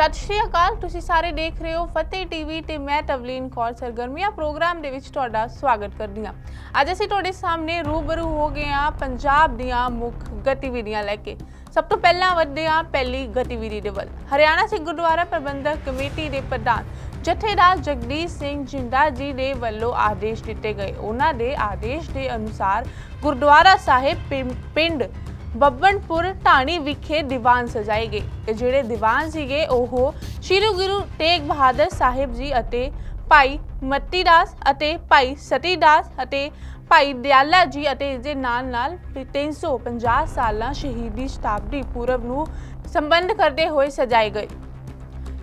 ਸਤਿ ਸ਼੍ਰੀ ਅਕਾਲ, ਤੁਸੀਂ ਸਾਰੇ ਦੇਖ ਰਹੇ ਹੋ ਫਤਿਹ ਟੀਵੀ ਤੇ ਮੈਂ ਤਵਲੀਨ ਕੌਰ ਸਰਗਰਮੀਆਂ ਪ੍ਰੋਗਰਾਮ ਦੇ ਵਿੱਚ ਤੁਹਾਡਾ ਸਵਾਗਤ ਕਰਦੀ ਹਾਂ। ਅੱਜ ਅਸੀਂ ਤੁਹਾਡੇ ਸਾਹਮਣੇ ਰੂਬਰੂ ਹੋ ਗਏ ਹਾਂ ਪੰਜਾਬ ਦੀਆਂ ਮੁੱਖ ਗਤੀਵਿਧੀਆਂ ਲੈ ਕੇ। ਸਭ ਤੋਂ ਪਹਿਲਾਂ ਵੱਧਦੇ ਹਾਂ ਪਹਿਲੀ ਗਤੀਵਿਧੀ ਦੇ ਵੱਲ। ਹਰਿਆਣਾ ਸਿੱਖ ਗੁਰਦੁਆਰਾ ਪ੍ਰਬੰਧਕ ਕਮੇਟੀ ਦੇ ਪ੍ਰਧਾਨ ਜਥੇਦਾਰ ਜਗਦੀਸ਼ ਸਿੰਘ ਜਿੰਦਾ ਜੀ ਦੇ ਵੱਲੋਂ ਆਦੇਸ਼ ਦਿੱਤੇ ਗਏ। ਉਹਨਾਂ ਦੇ ਆਦੇਸ਼ ਦੇ ਅਨੁਸਾਰ ਗੁਰਦੁਆਰਾ ਸਾਹਿਬ ਪਿੰ- ਪਿੰਡ ਬੱਬਨਪੁਰ ਢਾਣੀ ਵਿਖੇ ਦੀਵਾਨ ਸਜਾਏ ਗਏ ਤੇ ਜਿਹੜੇ ਦੀਵਾਨ ਸੀਗੇ, ਉਹ ਸ਼੍ਰੀ ਗੁਰੂ ਤੇਗ ਬਹਾਦਰ ਸਾਹਿਬ ਜੀ ਅਤੇ ਭਾਈ ਮੱਤੀ ਅਤੇ ਭਾਈ ਸਤੀ ਅਤੇ ਭਾਈ ਦਿਆਲਾ ਜੀ ਅਤੇ ਇਸ ਦੇ ਨਾਲ ਨਾਲ 350 ਸਾਲਾਂ ਸ਼ਹੀਦੀ ਸ਼ਤਾਬਦੀ ਪੂਰਵ ਨੂੰ ਸੰਬੰਧ ਕਰਦੇ ਹੋਏ ਸਜਾਏ ਗਏ।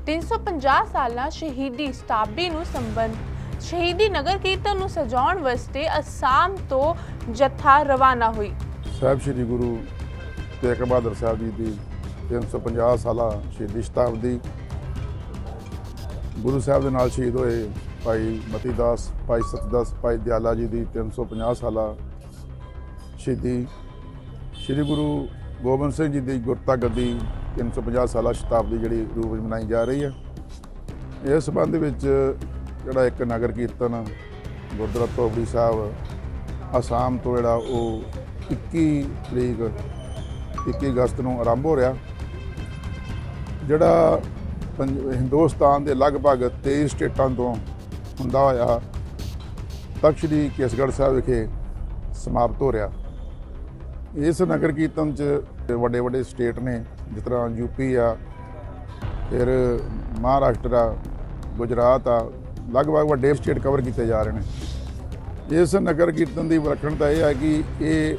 350 ਸਾਲਾਂ ਸ਼ਹੀਦੀ ਸ਼ਤਾਬਦੀ ਨੂੰ ਸੰਬੰਧ ਸ਼ਹੀਦੀ ਨਗਰ ਕੀਰਤਨ ਨੂੰ ਸਜਾਉਣ ਵਾਸਤੇ ਅਸਾਮ ਤੋਂ ਜਥਾ ਰਵਾਨਾ ਹੋਈ। ਸਾਹਿਬ ਸ੍ਰੀ ਗੁਰੂ ਤੇਗ ਬਹਾਦਰ ਸਾਹਿਬ ਜੀ ਦੀ 350 ਸਾਲਾ ਸ਼ਹੀਦੀ ਸ਼ਤਾਬਦੀ ਗੁਰੂ ਸਾਹਿਬ ਦੇ ਨਾਲ ਸ਼ਹੀਦ ਹੋਏ ਭਾਈ ਮਤੀ ਦਾਸ, ਭਾਈ ਸਤਦਾਸ, ਭਾਈ ਦਿਆਲਾ ਜੀ ਦੀ 350 ਸਾਲਾ ਸ਼ਹੀਦੀ। ਸ੍ਰੀ ਗੁਰੂ ਗੋਬਿੰਦ ਸਿੰਘ ਜੀ ਦੀ ਗੁਰਤਾ ਗੱਦੀ 350 ਸਾਲਾ ਸ਼ਤਾਬਦੀ ਜਿਹੜੀ ਰੂਪ ਵਿੱਚ ਮਨਾਈ ਜਾ ਰਹੀ ਹੈ। ਇਸ ਸੰਬੰਧ ਵਿੱਚ ਜਿਹੜਾ ਇੱਕ ਨਗਰ ਕੀਰਤਨ ਗੁਰਦੁਆਰਾ ਧੋਬੀ ਸਾਹਿਬ ਅਸਾਮ ਤੋਂ ਜਿਹੜਾ ਉਹ 21 ਤਰੀਕ 21 ਅਗਸਤ ਨੂੰ ਆਰੰਭ ਹੋ ਰਿਹਾ। ਜਿਹੜਾ ਪੰਜ- ਹਿੰਦੁਸਤਾਨ ਦੇ ਲਗਭਗ 23 ਸਟੇਟਾਂ ਤੋਂ ਹੁੰਦਾ ਹੋਇਆ ਤਖਤ ਸ੍ਰੀ ਕੇਸਗੜ੍ਹ ਸਾਹਿਬ ਵਿਖੇ ਸਮਾਪਤ ਹੋ ਰਿਹਾ। ਇਸ ਨਗਰ ਕੀਰਤਨ ਚ ਵੱਡੇ ਵੱਡੇ ਸਟੇਟ ਨੇ, ਜਿਸ ਤਰ੍ਹਾਂ ਯੂਪੀ ਆ, ਫਿਰ ਮਹਾਰਾਸ਼ਟਰ ਆ, ਗੁਜਰਾਤ ਆ, ਲਗਭਗ ਵੱਡੇ ਸਟੇਟ ਕਵਰ ਕੀਤੇ ਜਾ ਰਹੇ ਨੇ। ਇਸ ਨਗਰ ਕੀਰਤਨ ਦੀ ਵਿਲੱਖਣਤਾ ਇਹ ਹੈ ਕਿ ਇਹ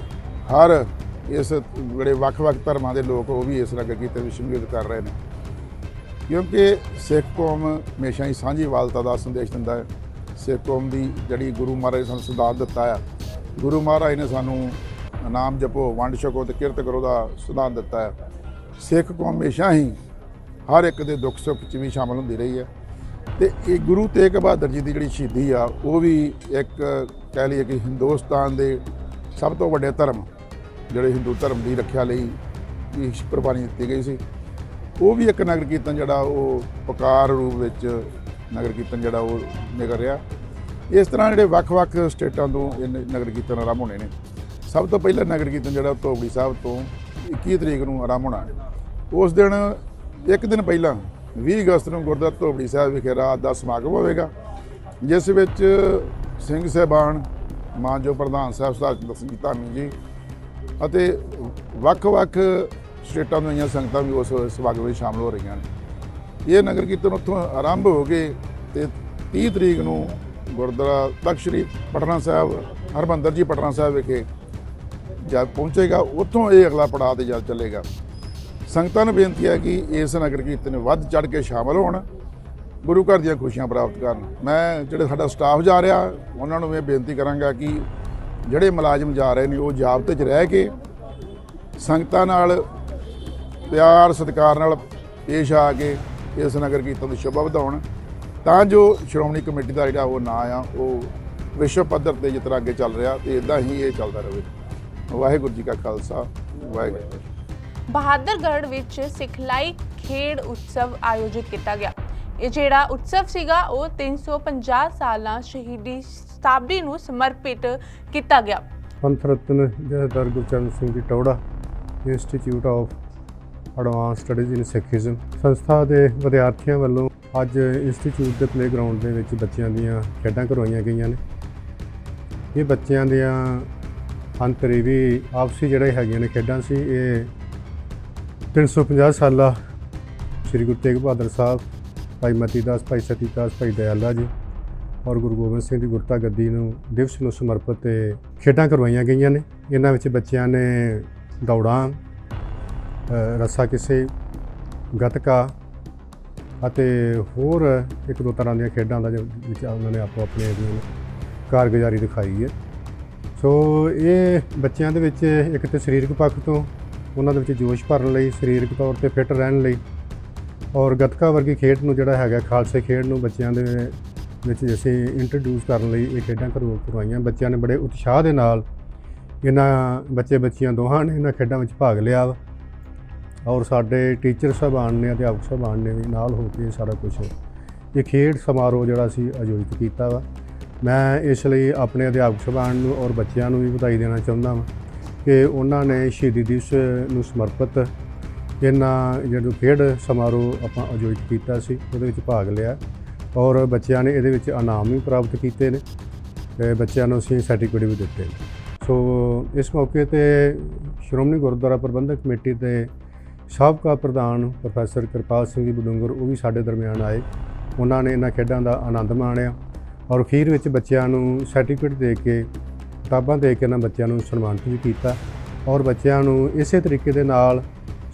ਹਰ ਇਸ ਜਿਹੜੇ ਵੱਖ-ਵੱਖ ਧਰਮਾਂ ਦੇ ਲੋਕ ਉਹ ਵੀ ਇਸ ਨਗਰ ਕੀਤੇ ਵਿੱਚ ਸ਼ਮੂਲੀਅਤ ਕਰ ਰਹੇ ਨੇ। ਕਿਉਂਕਿ ਸਿੱਖ ਕੌਮ ਹਮੇਸ਼ਾ ਹੀ ਸਾਂਝੀਵਾਲਤਾ ਦਾ ਸੰਦੇਸ਼ ਦਿੰਦਾ ਹੈ। ਸਿੱਖ ਕੌਮ ਦੀ ਜਿਹੜੀ ਗੁਰੂ ਮਹਾਰਾਜ ਨੇ ਸਾਨੂੰ ਸਿਧਾਂਤ ਦਿੱਤਾ ਹੈ ਗੁਰੂ ਮਹਾਰਾਜ ਨੇ ਸਾਨੂੰ ਨਾਮ ਜਪੋ, ਵੰਡ ਛਕੋ ਤੇ ਕਿਰਤ ਕਰੋ ਦਾ ਸਿਧਾਂਤ ਦਿੱਤਾ ਹੈ ਸਿੱਖ ਕੌਮ ਹਮੇਸ਼ਾ ਹੀ ਹਰ ਇੱਕ ਦੇ ਦੁੱਖ ਸੁੱਖ 'ਚ ਵੀ ਸ਼ਾਮਲ ਹੁੰਦੀ ਰਹੀ ਹੈ ਤੇ ਇਹ ਗੁਰੂ ਤੇਗ ਬਹਾਦਰ ਜੀ ਦੀ ਜਿਹੜੀ ਸ਼ਹੀਦੀ ਆ, ਉਹ ਵੀ ਇੱਕ ਕਹਿ ਲਈਏ ਕਿ ਹਿੰਦੁਸਤਾਨ ਦੇ ਸਭ ਤੋਂ ਵੱਡੇ ਧਰਮ ਜਿਹੜੇ ਹਿੰਦੂ ਧਰਮ ਦੀ ਰੱਖਿਆ ਲਈ ਵੀ ਕੁਰਬਾਨੀ ਦਿੱਤੀ ਗਈ ਸੀ। ਉਹ ਵੀ ਇੱਕ ਨਗਰ ਕੀਰਤਨ ਜਿਹੜਾ ਉਹ ਪਕਾਰ ਰੂਪ ਵਿੱਚ ਨਗਰ ਕੀਰਤਨ ਜਿਹੜਾ ਉਹ ਨਿਕਲ ਰਿਹਾ। ਇਸ ਤਰ੍ਹਾਂ ਜਿਹੜੇ ਵੱਖ-ਵੱਖ ਸਟੇਟਾਂ ਤੋਂ ਇਹ ਨਗਰ ਕੀਰਤਨ ਆਰੰਭ ਹੋਣੇ ਨੇ। ਸਭ ਤੋਂ ਪਹਿਲਾ ਨਗਰ ਕੀਰਤਨ ਜਿਹੜਾ ਧੋਬੜੀ ਸਾਹਿਬ ਤੋਂ 21 ਤਰੀਕ ਨੂੰ ਆਰੰਭ ਹੋਣਾ। ਉਸ ਦਿਨ ਇੱਕ ਦਿਨ ਪਹਿਲਾਂ 20 ਅਗਸਤ ਨੂੰ ਗੁਰਦੁਆਰਾ ਧੋਬੜੀ ਸਾਹਿਬ ਵਿਖੇ ਰਾਤ ਦਾ ਸਮਾਗਮ ਹੋਵੇਗਾ, ਜਿਸ ਵਿੱਚ ਸਿੰਘ ਸਾਹਿਬਾਨ ਮਾਨਜੋ ਪ੍ਰਧਾਨ ਸਾਹਿਬ ਸਰਦਾਰ ਸਿੰਘ ਧਾਮੀ ਜੀ ਅਤੇ ਵੱਖ-ਵੱਖ ਸਟੇਟਾਂ ਤੋਂ ਆਈਆਂ ਸੰਗਤਾਂ ਵੀ ਉਸ ਸਮਾਗਮ ਵਿੱਚ ਸ਼ਾਮਲ ਹੋ ਰਹੀਆਂ ਨੇ। ਇਹ ਨਗਰ ਕੀਰਤਨ ਉੱਥੋਂ ਆਰੰਭ ਹੋ ਕੇ ਤੇ 30 ਤਰੀਕ ਨੂੰ ਗੁਰਦੁਆਰਾ ਤਖਤ ਸ੍ਰੀ ਪਟਨਾ ਸਾਹਿਬ, ਹਰਮੰਦਰ ਜੀ ਪਟਨਾ ਸਾਹਿਬ ਵਿਖੇ ਜਦ ਪਹੁੰਚੇਗਾ, ਉੱਥੋਂ ਇਹ ਅਗਲਾ ਪੜਾਅ ਤੇ ਜਦ ਚੱਲੇਗਾ। ਸੰਗਤਾਂ ਨੂੰ ਬੇਨਤੀ ਹੈ ਕਿ ਇਸ ਨਗਰ ਕੀਰਤਨ ਵਿੱਚ ਵੱਧ ਚੜ ਕੇ ਸ਼ਾਮਲ ਹੋਣ, ਗੁਰੂ ਘਰ ਦੀਆਂ ਖੁਸ਼ੀਆਂ ਪ੍ਰਾਪਤ ਕਰਨ। ਮੈਂ ਜਿਹੜੇ ਸਾਡਾ ਸਟਾਫ ਜਾ ਰਿਹਾ, ਉਹਨਾਂ ਨੂੰ ਮੈਂ ਬੇਨਤੀ ਕਰਾਂਗਾ ਕਿ ਜਿਹੜੇ ਮੁਲਾਜ਼ਮ ਜਾ ਰਹੇ ਨੇ, ਉਹ ਜਾਬਤੇ 'ਚ ਰਹਿ ਕੇ ਸੰਗਤਾਂ ਨਾਲ ਪਿਆਰ, ਸਤਿਕਾਰ ਨਾਲ ਪੇਸ਼ ਆ ਕੇ ਇਸ ਨਗਰ ਕੀਰਤਨ ਦੀ ਸ਼ੋਭਾ ਵਧਾਉਣ। ਤਾਂ ਜੋ ਸ਼੍ਰੋਮਣੀ ਕਮੇਟੀ ਦਾ ਜਿਹੜਾ ਉਹ ਨਾਂ ਆ, ਉਹ ਵਿਸ਼ਵ ਪੱਧਰ ਤੇ ਜਿਸ ਤਰ੍ਹਾਂ ਅੱਗੇ ਚੱਲ ਰਿਹਾ ਤੇ ਇਦਾਂ ਹੀ ਇਹ ਚੱਲਦਾ ਰਹੇ। ਵਾਹਿਗੁਰੂ ਜੀ ਕਾ ਖਾਲਸਾ, ਵਾਹਿਗੁਰੂ ਜੀ ਬਹਾਦਰਗੜ੍ਹ ਵਿੱਚ ਸਿਖਲਾਈ ਖੇਡ ਉਤਸਵ ਆਯੋਜਿਤ ਕੀਤਾ ਗਿਆ। ਇਹ ਜਿਹੜਾ ਉਤਸਵ ਸੀਗਾ, ਉਹ 350 ਸਾਲਾਂ ਸ਼ਹੀਦੀ ਸ਼ਤਾਬਦੀ ਨੂੰ ਸਮਰਪਿਤ ਕੀਤਾ ਗਿਆ। ਪੰਥ ਰਤਨ Jathedar Gurcharan Singh ji Tohra institute of advanced studies in Sikhism ਸੰਸਥਾ ਦੇ ਵਿਦਿਆਰਥੀਆਂ ਵੱਲੋਂ ਅੱਜ ਇੰਸਟੀਚਿਊਟ ਦੇ ਪਲੇਗਰਾਉਂਡ ਦੇ ਵਿੱਚ ਬੱਚਿਆਂ ਦੀਆਂ ਖੇਡਾਂ ਕਰਵਾਈਆਂ ਗਈਆਂ ਨੇ। ਇਹ ਬੱਚਿਆਂ ਦੀਆਂ ਅੰਤਰੀਵੀ ਆਪਸੀ ਜਿਹੜੇ ਹੈਗੀਆਂ ਨੇ ਖੇਡਾਂ ਸੀ, ਇਹ 350 ਸਾਲਾ ਸ੍ਰੀ ਗੁਰੂ ਤੇਗ ਬਹਾਦਰ ਸਾਹਿਬ ਭਾਈ ਮਤੀ ਦਾਸ ਭਾਈ ਸਤੀ ਦਾਸ ਭਾਈ ਦਇਆਲਾ ਜੀ ਔਰ ਗੁਰੂ ਗੋਬਿੰਦ ਸਿੰਘ ਦੀ ਗੁਰਤਾ ਗੱਦੀ ਨੂੰ ਦਿਵਸ ਨੂੰ ਸਮਰਪਿਤ ਤੇ ਖੇਡਾਂ ਕਰਵਾਈਆਂ ਗਈਆਂ ਨੇ। ਇਹਨਾਂ ਵਿੱਚ ਬੱਚਿਆਂ ਨੇ ਦੌੜਾਂ ਅ, ਰੱਸਾ ਕਿਸੇ ਗੱਤਕਾ ਅਤੇ ਹੋਰ ਇੱਕ ਦੋ ਤਰ੍ਹਾਂ ਦੀਆਂ ਖੇਡਾਂ ਦਾ ਜੋ ਵਿੱਚ ਉਹਨਾਂ ਨੇ ਆਪੋ ਆਪਣੇ ਕਾਰਗੁਜ਼ਾਰੀ ਦਿਖਾਈ ਹੈ। ਸੋ ਇਹ ਬੱਚਿਆਂ ਦੇ ਵਿੱਚ ਇੱਕ ਤੇ ਸਰੀਰਕ ਪੱਖ ਤੋਂ ਉਹਨਾਂ ਦੇ ਵਿੱਚ ਜੋਸ਼ ਭਰਨ ਲਈ ਸਰੀਰਕ ਤੌਰ ਤੇ ਫਿੱਟ ਰਹਿਣ ਲਈ ਔਰ ਗੱਤਕਾ ਵਰਗੀ ਖੇਡ ਨੂੰ ਜਿਹੜਾ ਹੈਗਾ ਖਾਲਸੇ ਖੇਡ ਨੂੰ ਬੱਚਿਆਂ ਦੇ ਵਿੱਚ ਅਸੀਂ ਇੰਟਰੋਡਿਊਸ ਕਰਨ ਲਈ ਇਹ ਖੇਡਾਂ ਕਰਵਾ- ਕਰਵਾਈਆਂ। ਬੱਚਿਆਂ ਨੇ ਬੜੇ ਉਤਸ਼ਾਹ ਦੇ ਨਾਲ ਇਹਨਾਂ ਬੱਚੇ ਬੱਚੀਆਂ ਦੋਹਾਂ ਨੇ ਇਹਨਾਂ ਖੇਡਾਂ ਵਿੱਚ ਭਾਗ ਲਿਆ ਵਾ। ਔਰ ਸਾਡੇ ਟੀਚਰ ਸਾਹਿਬਾਨ ਨੇ, ਅਧਿਆਪਕ ਸਾਹਿਬਾਨ ਨੇ ਵੀ ਨਾਲ ਹੋ ਕੇ ਸਾਰਾ ਕੁਝ ਇਹ ਖੇਡ ਸਮਾਰੋਹ ਜਿਹੜਾ ਸੀ ਆਯੋਜਿਤ ਕੀਤਾ ਵਾ। ਮੈਂ ਇਸ ਲਈ ਆਪਣੇ ਅਧਿਆਪਕ ਸਾਹਿਬਾਨ ਨੂੰ ਔਰ ਬੱਚਿਆਂ ਨੂੰ ਵੀ ਵਧਾਈ ਦੇਣਾ ਚਾਹੁੰਦਾ ਹਾਂ ਕਿ ਉਹਨਾਂ ਨੇ ਸ਼ਹੀਦੀ ਦਿਵਸ ਨੂੰ ਸਮਰਪਿਤ ਇਹਨਾਂ ਜਿਹੜਾ ਖੇਡ ਸਮਾਰੋਹ ਆਪਾਂ ਆਯੋਜਿਤ ਕੀਤਾ ਸੀ, ਉਹਦੇ ਵਿੱਚ ਭਾਗ ਲਿਆ। ਔਰ ਬੱਚਿਆਂ ਨੇ ਇਹਦੇ ਵਿੱਚ ਇਨਾਮ ਵੀ ਪ੍ਰਾਪਤ ਕੀਤੇ ਨੇ ਤੇ ਬੱਚਿਆਂ ਨੂੰ ਅਸੀਂ ਸਰਟੀਫਿਕੇਟ ਵੀ ਦਿੱਤੇ ਨੇ। ਸੋ ਇਸ ਮੌਕੇ ਤੇ ਸ਼੍ਰੋਮਣੀ ਗੁਰਦੁਆਰਾ ਪ੍ਰਬੰਧਕ ਕਮੇਟੀ ਦੇ ਸਾਬਕਾ ਪ੍ਰਧਾਨ ਪ੍ਰੋਫੈਸਰ ਕਿਰਪਾਲ ਸਿੰਘ ਜੀ ਬਡੂੰਗਰ, ਉਹ ਵੀ ਸਾਡੇ ਦਰਮਿਆਨ ਆਏ। ਉਹਨਾਂ ਨੇ ਇਹਨਾਂ ਖੇਡਾਂ ਦਾ ਆਨੰਦ ਮਾਣਿਆ ਔਰ ਅਖੀਰ ਵਿੱਚ ਬੱਚਿਆਂ ਨੂੰ ਸਰਟੀਫਿਕੇਟ ਦੇ ਕੇ, ਕਿਤਾਬਾਂ ਦੇ ਕੇ ਇਹਨਾਂ ਬੱਚਿਆਂ ਨੂੰ ਸਨਮਾਨਿਤ ਵੀ ਕੀਤਾ। ਔਰ ਬੱਚਿਆਂ ਨੂੰ ਇਸੇ ਤਰੀਕੇ ਦੇ ਨਾਲ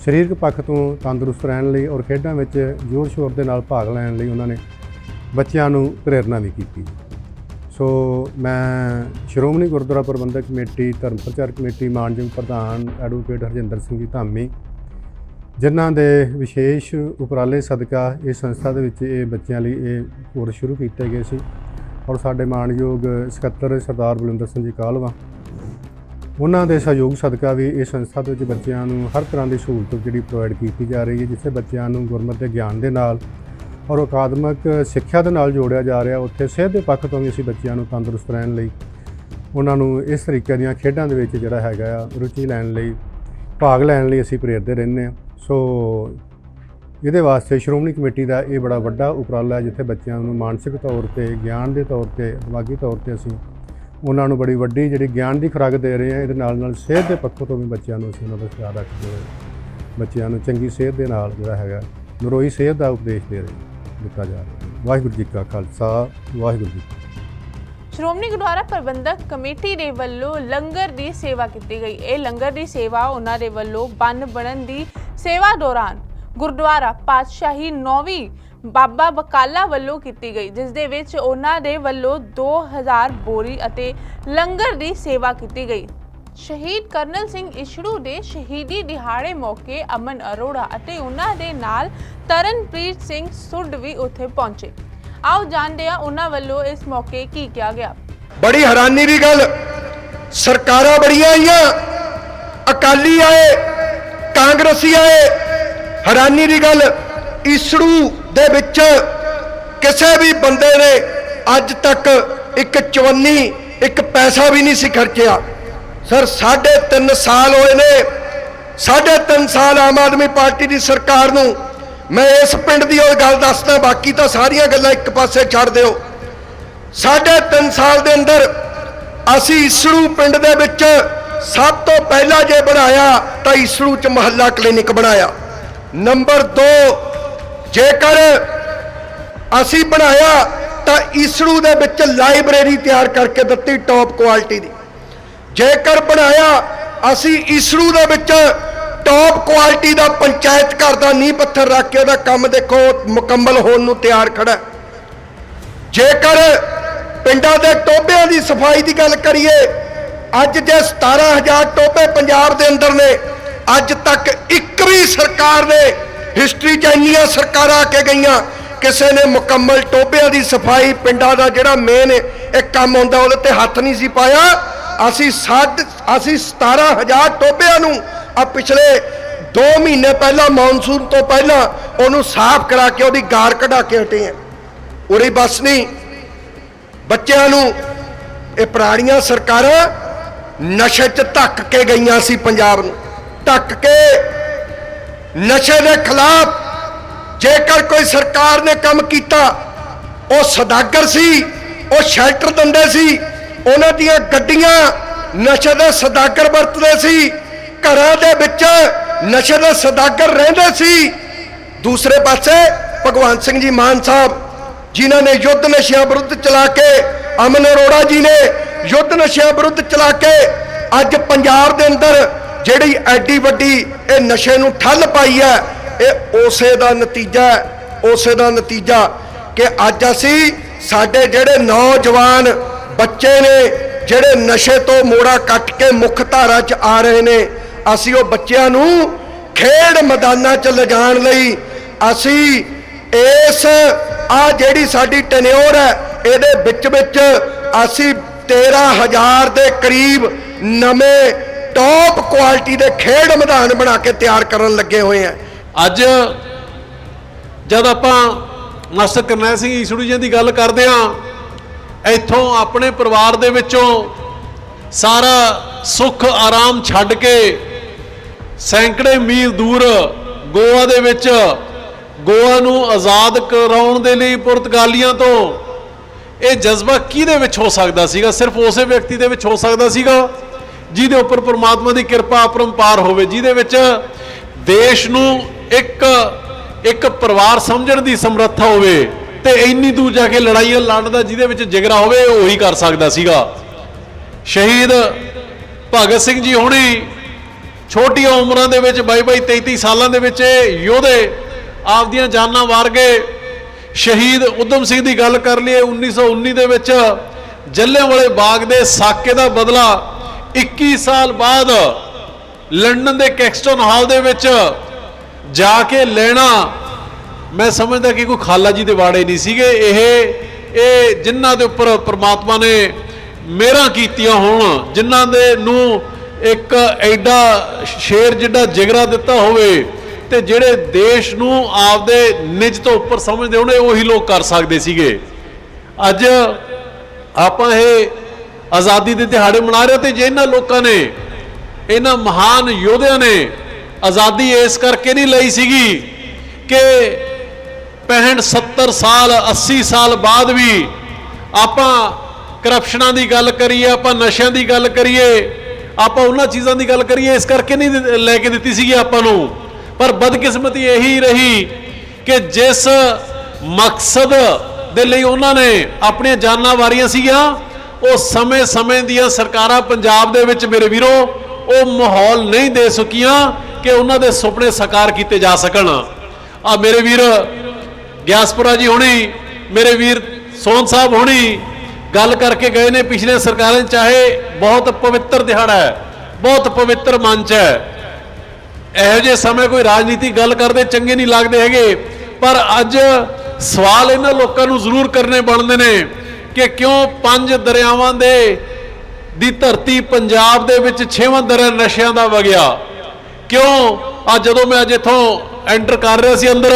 ਸਰੀਰਕ ਪੱਖ ਤੋਂ ਤੰਦਰੁਸਤ ਰਹਿਣ ਲਈ ਔਰ ਖੇਡਾਂ ਵਿੱਚ ਜ਼ੋਰ ਸ਼ੋਰ ਦੇ ਨਾਲ ਭਾਗ ਲੈਣ ਲਈ ਉਹਨਾਂ ਨੇ ਬੱਚਿਆਂ ਨੂੰ ਪ੍ਰੇਰਨਾ ਵੀ ਕੀਤੀ। ਸੋ ਮੈਂ ਸ਼੍ਰੋਮਣੀ ਗੁਰਦੁਆਰਾ ਪ੍ਰਬੰਧਕ ਕਮੇਟੀ, ਧਰਮ ਪ੍ਰਚਾਰ ਕਮੇਟੀ, ਮਾਨਯੋਗ ਪ੍ਰਧਾਨ ਐਡਵੋਕੇਟ ਹਰਜਿੰਦਰ ਸਿੰਘ ਜੀ ਧਾਮੀ, ਜਿਨ੍ਹਾਂ ਦੇ ਵਿਸ਼ੇਸ਼ ਉਪਰਾਲੇ ਸਦਕਾ ਇਸ ਸੰਸਥਾ ਦੇ ਵਿੱਚ ਇਹ ਬੱਚਿਆਂ ਲਈ ਇਹ ਕੋਰਸ ਸ਼ੁਰੂ ਕੀਤੇ ਗਏ ਸੀ। ਔਰ ਸਾਡੇ ਮਾਨਯੋਗ ਸਕੱਤਰ ਸਰਦਾਰ ਬਲਵਿੰਦਰ ਸਿੰਘ ਜੀ ਕਾਲਵਾ ਉਹਨਾਂ ਦੇ ਸਹਿਯੋਗ ਸਦਕਾ ਵੀ ਇਸ ਸੰਸਥਾ ਦੇ ਵਿੱਚ ਬੱਚਿਆਂ ਨੂੰ ਹਰ ਤਰ੍ਹਾਂ ਦੀ ਸਹੂਲਤ ਜਿਹੜੀ ਪ੍ਰੋਵਾਈਡ ਕੀਤੀ ਜਾ ਰਹੀ ਹੈ, ਜਿੱਥੇ ਬੱਚਿਆਂ ਨੂੰ ਗੁਰਮਤਿ ਦੇ ਗਿਆਨ ਦੇ ਨਾਲ ਔਰ ਅਕਾਦਮਿਕ ਸਿੱਖਿਆ ਦੇ ਨਾਲ ਜੋੜਿਆ ਜਾ ਰਿਹਾ, ਉੱਥੇ ਸਿਹਤ ਦੇ ਪੱਖ ਤੋਂ ਵੀ ਅਸੀਂ ਬੱਚਿਆਂ ਨੂੰ ਤੰਦਰੁਸਤ ਰਹਿਣ ਲਈ, ਉਹਨਾਂ ਨੂੰ ਇਸ ਤਰੀਕੇ ਦੀਆਂ ਖੇਡਾਂ ਦੇ ਵਿੱਚ ਜਿਹੜਾ ਹੈਗਾ ਆ, ਰੁਚੀ ਲੈਣ ਲਈ, ਭਾਗ ਲੈਣ ਲਈ ਅਸੀਂ ਪ੍ਰੇਰਦੇ ਰਹਿੰਦੇ ਹਾਂ। ਸੋ ਇਹਦੇ ਵਾਸਤੇ ਸ਼੍ਰੋਮਣੀ ਕਮੇਟੀ ਦਾ ਇਹ ਬੜਾ ਵੱਡਾ ਉਪਰਾਲਾ ਹੈ, ਜਿੱਥੇ ਬੱਚਿਆਂ ਨੂੰ ਮਾਨਸਿਕ ਤੌਰ ਤੇ, ਗਿਆਨ ਦੇ ਤੌਰ ਤੇ ਦਿਮਾਗੀ ਤੌਰ ਤੇ ਅਸੀਂ ਉਹਨਾਂ ਨੂੰ ਬੜੀ ਵੱਡੀ ਜਿਹੜੀ ਗਿਆਨ ਦੀ ਖੁਰਾਕ ਦੇ ਰਹੇ ਹਾਂ ਇਹਦੇ ਨਾਲ ਨਾਲ ਸਿਹਤ ਦੇ ਪੱਖੋਂ ਤੋਂ ਵੀ ਬੱਚਿਆਂ ਨੂੰ ਅਸੀਂ ਉਹਨਾਂ ਦਾ ਖਿਆਲ ਰੱਖਦੇ ਹਾਂ। ਬੱਚਿਆਂ ਨੂੰ ਚੰਗੀ ਸਿਹਤ ਦੇ ਨਾਲ ਜਿਹੜਾ ਹੈਗਾ, ਨਰੋਈ ਸਿਹਤ ਦਾ ਉਪਦੇਸ਼ ਦੇ ਰਹੇ, ਦਿੱਤਾ ਜਾ ਰਿਹਾ ਵਾਹਿਗੁਰੂ ਜੀ ਕਾ ਖਾਲਸਾ, ਵਾਹਿਗੁਰੂ ਜੀ ਸ਼੍ਰੋਮਣੀ ਗੁਰਦੁਆਰਾ ਪ੍ਰਬੰਧਕ ਕਮੇਟੀ ਦੇ ਵੱਲੋਂ ਲੰਗਰ ਦੀ ਸੇਵਾ ਕੀਤੀ ਗਈ। ਇਹ ਲੰਗਰ ਦੀ ਸੇਵਾ ਉਹਨਾਂ ਦੇ ਵੱਲੋਂ ਬੰਨ ਬਣਨ ਦੀ ਸੇਵਾ ਦੌਰਾਨ ਗੁਰਦੁਆਰਾ ਪਾਤਸ਼ਾਹੀ ਨੌਵੀਂ ਬਾਬਾ ਬਕਾਲਾ ਵੱਲੋਂ ਕੀਤੀ ਗਈ, ਜਿਸ ਦੇ ਵਿੱਚ ਉਹਨਾਂ ਦੇ ਵੱਲੋਂ 2000 ਬੋਰੀ ਅਤੇ ਲੰਗਰ ਦੀ ਸੇਵਾ ਕੀਤੀ ਗਈ। ਸ਼ਹੀਦ ਕਰਨਲ ਸਿੰਘ ਇਸ਼ੜੂ ਦੇ ਸ਼ਹੀਦੀ ਦਿਹਾੜੇ ਮੌਕੇ ਅਮਨ ਅਰੋੜਾ ਅਤੇ ਉਹਨਾਂ ਦੇ ਨਾਲ ਤਰਨਪ੍ਰੀਤ ਸਿੰਘ ਸੁੱਡ ਵੀ ਉੱਥੇ ਪਹੁੰਚੇ। ਆਓ ਜਾਣਦੇ ਹਾਂ ਉਹਨਾਂ ਵੱਲੋਂ ਇਸ ਮੌਕੇ ਕੀ ਕਿਹਾ ਗਿਆ। ਬੜੀ ਹੈਰਾਨੀ ਦੀ ਗੱਲ, ਸਰਕਾਰਾਂ ਬੜੀਆਂ ਆਈਆਂ, ਅਕਾਲੀ ਆਏ, ਕਾਂਗਰਸੀ ਆਏ, ਹੈਰਾਨੀ ਦੀ ਗੱਲ ਈਸੜੂ ਦੇ ਵਿੱਚ ਕਿਸੇ ਵੀ ਬੰਦੇ ਨੇ ਅੱਜ ਤੱਕ ਇੱਕ ਚਵੰਨੀ, ਇੱਕ ਪੈਸਾ ਵੀ ਨਹੀਂ ਸੀ ਖਰਚਿਆ। ਸਰ, ਸਾਢੇ ਤਿੰਨ ਸਾਲ ਹੋਏ ਨੇ। ਸਾਢੇ ਤਿੰਨ ਸਾਲ ਆਮ ਆਦਮੀ ਪਾਰਟੀ ਦੀ ਸਰਕਾਰ ਨੂੰ ਮੈਂ ਇਸ ਪਿੰਡ ਦੀ ਉਹ ਗੱਲ ਦੱਸਦਾ, ਬਾਕੀ ਤਾਂ ਸਾਰੀਆਂ ਗੱਲਾਂ ਇੱਕ ਪਾਸੇ ਛੱਡ ਦਿਓ। ਸਾਢੇ ਤਿੰਨ ਸਾਲ ਦੇ ਅੰਦਰ ਅਸੀਂ ਇਸੜੂ ਪਿੰਡ ਦੇ ਵਿੱਚ ਸਭ ਤੋਂ ਪਹਿਲਾਂ ਜੇ ਬਣਾਇਆ ਤਾਂ ਇਸੜੂ ਚ ਮਹੱਲਾ ਕਲੀਨਿਕ ਬਣਾਇਆ। ਨੰਬਰ 2 ਜੇਕਰ ਅਸੀਂ ਬਣਾਇਆ ਤਾਂ ਇਸੜੂ ਦੇ ਵਿੱਚ ਲਾਇਬ੍ਰੇਰੀ ਤਿਆਰ ਕਰਕੇ ਦਿੱਤੀ ਟੌਪ ਕੁਆਲਿਟੀ ਦੀ। ਜੇਕਰ ਬਣਾਇਆ, ਅਸੀਂ ਇਸੜੂ ਦੇ ਵਿੱਚ ਟੌਪ ਕੁਆਲਿਟੀ ਦਾ ਪੰਚਾਇਤ ਘਰ ਦਾ ਨੀਂਹ ਪੱਥਰ ਰੱਖ ਕੇ ਉਹਦਾ ਕੰਮ ਦੇਖੋ, ਮੁਕੰਮਲ ਹੋਣ ਨੂੰ ਤਿਆਰ ਖੜਾ। ਜੇਕਰ ਪਿੰਡਾਂ ਦੇ ਟੋਬਿਆਂ ਦੀ ਸਫ਼ਾਈ ਦੀ ਗੱਲ ਕਰੀਏ, ਅੱਜ ਜੇ 17000 ਟੋਬੇ ਪੰਜਾਬ ਦੇ ਅੰਦਰ ਨੇ, ਅੱਜ ਤੱਕ ਇੱਕ ਵੀ ਸਰਕਾਰ ਨੇ ਹਿਸਟਰੀ 'ਚ ਇੰਨੀਆਂ ਸਰਕਾਰਾਂ ਆ ਕੇ ਗਈਆਂ, ਕਿਸੇ ਨੇ ਮੁਕੰਮਲ ਟੋਬਿਆਂ ਦੀ ਸਫ਼ਾਈ ਪਿੰਡਾਂ ਦਾ ਜਿਹੜਾ ਮੇਨ ਇਹ ਕੰਮ ਹੁੰਦਾ ਉਹਦੇ ਤੇ ਹੱਥ ਨਹੀਂ ਸੀ ਪਾਇਆ। ਅਸੀਂ ਸਾਡ ਅਸੀਂ 17000 ਟੋਬਿਆਂ ਨੂੰ ਆ ਪਿਛਲੇ 2 ਮਹੀਨੇ ਪਹਿਲਾਂ ਮੌਨਸੂਨ ਤੋਂ ਪਹਿਲਾਂ ਉਹਨੂੰ ਸਾਫ਼ ਕਰਾ ਕੇ ਉਹਦੀ ਗਾਰ ਕਢਾ ਕੇ ਹਟੇ ਆ ਉਰੇ ਬਸ ਨਹੀਂ, ਬੱਚਿਆਂ ਨੂੰ ਇਹ ਪੁਰਾਣੀਆਂ ਸਰਕਾਰਾਂ ਨਸ਼ੇ 'ਚ ਧੱਕ ਕੇ ਗਈਆਂ ਸੀ ਪੰਜਾਬ ਨੂੰ। ਧੱਕ ਕੇ ਨਸ਼ੇ ਦੇ ਖਿਲਾਫ ਜੇਕਰ ਕੋਈ ਸਰਕਾਰ ਨੇ ਕੰਮ ਕੀਤਾ, ਉਹ ਸਦਾਗਰ ਸੀ, ਉਹ ਸ਼ੈਲਟਰ ਦਿੰਦੇ ਸੀ, ਉਹਨਾਂ ਦੀਆਂ ਗੱਡੀਆਂ ਨਸ਼ੇ ਦੇ ਸਦਾਗਰ ਵਰਤਦੇ ਸੀ, ਘਰਾਂ ਦੇ ਵਿੱਚ ਨਸ਼ੇ ਦੇ ਸਦਾਗਰ ਰਹਿੰਦੇ ਸੀ। ਦੂਸਰੇ ਪਾਸੇ ਭਗਵੰਤ ਸਿੰਘ ਜੀ ਮਾਨ ਸਾਹਿਬ, ਜਿਨ੍ਹਾਂ ਨੇ ਯੁੱਧ ਨਸ਼ਿਆਂ ਵਿਰੁੱਧ ਚਲਾ ਕੇ, ਅਮਨ ਅਰੋੜਾ ਜੀ ਨੇ ਯੁੱਧ ਨਸ਼ਿਆਂ ਵਿਰੁੱਧ ਚਲਾ ਕੇ, ਅੱਜ ਪੰਜਾਬ ਦੇ ਅੰਦਰ ਜਿਹੜੀ ਐਡੀ ਵੱਡੀ ਇਹ ਨਸ਼ੇ ਨੂੰ ਠੱਲ ਪਾਈ ਹੈ, ਇਹ ਉਸੇ ਦਾ ਨਤੀਜਾ ਹੈ, ਉਸੇ ਦਾ ਨਤੀਜਾ ਕਿ ਅੱਜ ਅਸੀਂ ਸਾਡੇ ਜਿਹੜੇ ਨੌਜਵਾਨ ਬੱਚੇ ਨੇ, ਜਿਹੜੇ ਨਸ਼ੇ ਤੋਂ ਮੋੜਾ ਕੱਟ ਕੇ ਮੁੱਖ ਧਾਰਾ 'ਚ ਆ ਰਹੇ ਨੇ, ਅਸੀਂ ਉਹ ਬੱਚਿਆਂ ਨੂੰ ਖੇਡ ਮੈਦਾਨਾਂ 'ਚ ਲਿਜਾਣ ਲਈ ਅਸੀਂ ਇਸ ਆ ਜਿਹੜੀ ਸਾਡੀ ਟਨਿਓਰ ਹੈ, ਇਹਦੇ ਵਿੱਚ ਵਿੱਚ ਅਸੀਂ 13000 ਦੇ ਕਰੀਬ ਨਵੇਂ ਟੌਪ ਕੁਆਲਿਟੀ ਦੇ ਖੇਡ ਮੈਦਾਨ ਬਣਾ ਕੇ ਤਿਆਰ ਕਰਨ ਲੱਗੇ ਹੋਏ ਆ। ਅੱਜ ਜਦ ਆਪਾਂ ਮਾਸਟਰ ਕਰਨੈਲ ਸਿੰਘ ਈਸੜੂ ਜੀ ਦੀ ਗੱਲ ਕਰਦੇ ਹਾਂ, ਇੱਥੋਂ ਆਪਣੇ ਪਰਿਵਾਰ ਦੇ ਵਿੱਚੋਂ ਸਾਰਾ ਸੁੱਖ ਆਰਾਮ ਛੱਡ ਕੇ ਸੈਂਕੜੇ ਮੀਲ ਦੂਰ ਗੋਆ ਦੇ ਵਿੱਚ ਗੋਆ ਨੂੰ ਆਜ਼ਾਦ ਕਰਾਉਣ ਦੇ ਲਈ ਪੁਰਤਗਾਲੀਆਂ ਤੋਂ ਇਹ ਜਜ਼ਬਾ ਕਿਹਦੇ ਵਿੱਚ ਹੋ ਸਕਦਾ ਸੀਗਾ? ਸਿਰਫ ਉਸੇ ਵਿਅਕਤੀ ਦੇ ਵਿੱਚ ਹੋ ਸਕਦਾ ਸੀਗਾ ਜਿਹਦੇ ਉੱਪਰ ਪ੍ਰਮਾਤਮਾ ਦੀ ਕਿਰਪਾ ਅਪਰੰਪਾਰ ਹੋਵੇ, ਜਿਹਦੇ ਵਿੱਚ ਦੇਸ਼ ਨੂੰ ਇੱਕ ਇੱਕ ਪਰਿਵਾਰ ਸਮਝਣ ਦੀ ਸਮਰੱਥਾ ਹੋਵੇ ਤੇ ਇੰਨੀ ਦੂਰ ਜਾ ਕੇ ਲੜਾਈਆਂ ਲੜਨ ਦਾ ਜਿਹਦੇ ਵਿੱਚ ਜਿਗਰਾ ਹੋਵੇ, ਉਹ ਉਹੀ ਕਰ ਸਕਦਾ ਸੀਗਾ। ਸ਼ਹੀਦ ਭਗਤ ਸਿੰਘ ਜੀ ਹੁਣੀ ਛੋਟੀਆਂ ਉਮਰਾਂ ਦੇ ਵਿੱਚ 22 22 23 ਸਾਲਾਂ ਦੇ ਵਿੱਚ ਯੋਧੇ ਆਪਦੀਆਂ ਜਾਨਾਂ ਵਾਰ ਗਏ। ਸ਼ਹੀਦ ਉਦਮ ਸਿੰਘ ਦੀ ਗੱਲ ਕਰ ਲਈਏ 1919 ਦੇ ਵਿੱਚ ਜੱਲਿਆਂਵਾਲੇ ਬਾਗ ਦੇ ਸਾਕੇ ਦਾ ਬਦਲਾ 21 ਸਾਲ ਬਾਅਦ ਲੰਡਨ ਦੇ ਕੈਕਸਟਨ ਹਾਲ ਦੇ ਵਿੱਚ ਜਾ ਕੇ ਲੈਣਾ, ਮੈਂ ਸਮਝਦਾ ਕਿ ਕੋਈ ਖਾਲਾ ਜੀ ਦੇ ਵਾੜੇ ਨਹੀਂ ਸੀਗੇ। ਇਹ ਇਹ ਜਿਨ੍ਹਾਂ ਦੇ ਉੱਪਰ ਪ੍ਰਮਾਤਮਾ ਨੇ ਮਿਹਰਾਂ ਕੀਤੀਆਂ ਹੋਣ, ਜਿਨ੍ਹਾਂ ਦੇ ਨੂੰ ਇੱਕ ਐਡਾ ਸ਼ੇਰ ਜਿੱਡਾ ਜਿਗਰਾ ਦਿੱਤਾ ਹੋਵੇ ਤੇ ਜਿਹੜੇ ਦੇਸ਼ ਨੂੰ ਆਪਦੇ ਨਿਜ ਤੋਂ ਉੱਪਰ ਸਮਝਦੇ ਹੋਣੇ ਉਹੀ ਲੋਕ ਕਰ ਸਕਦੇ ਸੀਗੇ। ਅੱਜ ਆਪਾਂ ਇਹ ਆਜ਼ਾਦੀ ਦੇ ਦਿਹਾੜੇ ਮਨਾ ਰਹੇ ਤੇ ਜੇ ਇਹਨਾਂ ਲੋਕਾਂ ਨੇ, ਇਹਨਾਂ ਮਹਾਨ ਯੋਧਿਆਂ ਨੇ ਆਜ਼ਾਦੀ ਇਸ ਕਰਕੇ ਨਹੀਂ ਲਈ ਸੀਗੀ ਕਿ 65 70 ਸਾਲ 80 ਸਾਲ ਬਾਅਦ ਵੀ ਆਪਾਂ ਕਰਪਸ਼ਨਾਂ ਦੀ ਗੱਲ ਕਰੀਏ, ਆਪਾਂ ਨਸ਼ਿਆਂ ਦੀ ਗੱਲ ਕਰੀਏ, ਆਪਾਂ ਉਹਨਾਂ ਚੀਜ਼ਾਂ ਦੀ ਗੱਲ ਕਰੀਏ, ਇਸ ਕਰਕੇ ਨਹੀਂ ਲੈ ਕੇ ਦਿੱਤੀ ਸੀਗੀ ਆਪਾਂ ਨੂੰ। ਪਰ ਬਦਕਿਸਮਤੀ ਇਹੀ ਰਹੀ ਕਿ ਜਿਸ ਮਕਸਦ ਦੇ ਲਈ ਉਹਨਾਂ ਨੇ ਆਪਣੀਆਂ ਜਾਨਾਂ ਵਾਰੀਆਂ ਸੀਗੀਆਂ ਉਹ ਸਮੇਂ-ਸਮੇਂ ਦੀਆਂ ਸਰਕਾਰਾਂ ਪੰਜਾਬ ਦੇ ਵਿੱਚ ਮੇਰੇ ਵੀਰੋ, ਉਹ ਮਾਹੌਲ ਨਹੀਂ ਦੇ ਸਕੀਆਂ ਕਿ ਉਹਨਾਂ ਦੇ ਸੁਪਨੇ ਸਾਕਾਰ ਕੀਤੇ ਜਾ ਸਕਣ। ਆ ਮੇਰੇ ਵੀਰ ਗਿਆਸਪੁਰਾ ਜੀ ਹੋਣੀ, ਮੇਰੇ ਵੀਰ ਸੋਨ ਸਾਹਿਬ ਹੋਣੀ, ਗੱਲ ਕਰਕੇ ਗਏ ਨੇ ਪਿਛਲੇ ਸਰਕਾਰਾਂ ਚਾਹੇ ਬਹੁਤ ਪਵਿੱਤਰ ਦਿਹਾੜਾ ਹੈ, ਬਹੁਤ ਪਵਿੱਤਰ ਮੰਚ ਹੈ। ਇਹੋ ਜਿਹੇ ਸਮੇਂ ਕੋਈ ਰਾਜਨੀਤੀ ਗੱਲ ਕਰਦੇ ਚੰਗੇ ਨਹੀਂ ਲੱਗਦੇ ਹੈਗੇ, ਪਰ ਅੱਜ ਸਵਾਲ ਇਹਨਾਂ ਲੋਕਾਂ ਨੂੰ ਜ਼ਰੂਰ ਕਰਨੇ ਬਣਦੇ ਨੇ। ਕਿ ਕਿਉਂ ਪੰਜ ਦਰਿਆਵਾਂ ਦੇ, ਦੀ ਧਰਤੀ ਪੰਜਾਬ ਦੇ ਵਿੱਚ ਛੇਵਾਂ ਦਰਿਆ ਨਸ਼ਿਆਂ ਦਾ ਵਗਿਆ? ਕਿਉਂ? ਆ ਜਦੋਂ ਮੈਂ ਅੱਜ ਇੱਥੋਂ ਐਂਟਰ ਕਰ ਰਿਹਾ ਸੀ ਅੰਦਰ,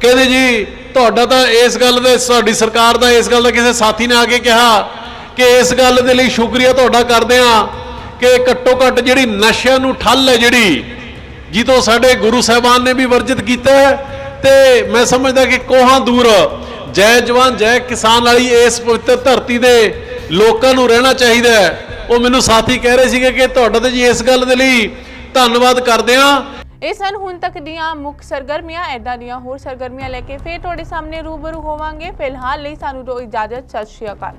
ਕਹਿੰਦੇ ਜੀ, ਤੁਹਾਡਾ ਤਾਂ ਇਸ ਗੱਲ ਦੇ ਤੁਹਾਡੀ ਸਰਕਾਰ ਦਾ ਇਸ ਗੱਲ ਦਾ ਕਿਸੇ ਸਾਥੀ ਨੇ ਆ ਕੇ ਕਿਹਾ ਕਿ ਇਸ ਗੱਲ ਦੇ ਲਈ ਸ਼ੁਕਰੀਆ ਤੁਹਾਡਾ ਕਰਦੇ ਆ ਕਿ ਘੱਟੋ ਘੱਟ ਜਿਹੜੀ ਨਸ਼ਿਆਂ ਨੂੰ ਠੱਲ ਹੈ ਜਿਹੜੀ ਜਿੱਤੋਂ ਸਾਡੇ ਗੁਰੂ ਸਾਹਿਬਾਨ ਨੇ ਵੀ ਵਰਜਿਤ ਕੀਤਾ ਹੈ, ਤੇ ਮੈਂ ਸਮਝਦਾ ਕਿ ਕੋਹਾਂ ਦੂਰ ਜੈ ਜਵਾਨ, ਜੈ ਕਿਸਾਨ ਵਾਲੀ ਇਸ ਪਵਿੱਤਰ ਧਰਤੀ ਦੇ ਲੋਕਾਂ ਨੂੰ ਰਹਿਣਾ ਚਾਹੀਦਾ ਹੈ। ਉਹ ਮੈਨੂੰ ਸਾਥੀ ਕਹਿ ਰਹੇ ਸੀਗੇ ਕਿ ਤੁਹਾਡਾ ਤੇ ਜੀ ਇਸ ਗੱਲ ਦੇ ਲਈ ਧੰਨਵਾਦ ਕਰਦੇ ਆ ਇਹ ਸਨ ਹੁਣ ਤੱਕ ਦੀਆਂ ਮੁੱਖ ਸਰਗਰਮੀਆਂ ਐਦਾਂ ਦੀਆਂ ਹੋਰ ਸਰਗਰਮੀਆਂ ਲੈ ਕੇ ਫੇਰ ਤੁਹਾਡੇ ਸਾਹਮਣੇ ਰੂਬਰੂ ਹੋਵਾਂਗੇ। ਫਿਲਹਾਲ ਲਈ ਸਾਨੂੰ ਦਿਓ ਇਜਾਜ਼ਤ, ਸਤਿ ਸ਼੍ਰੀ ਅਕਾਲ।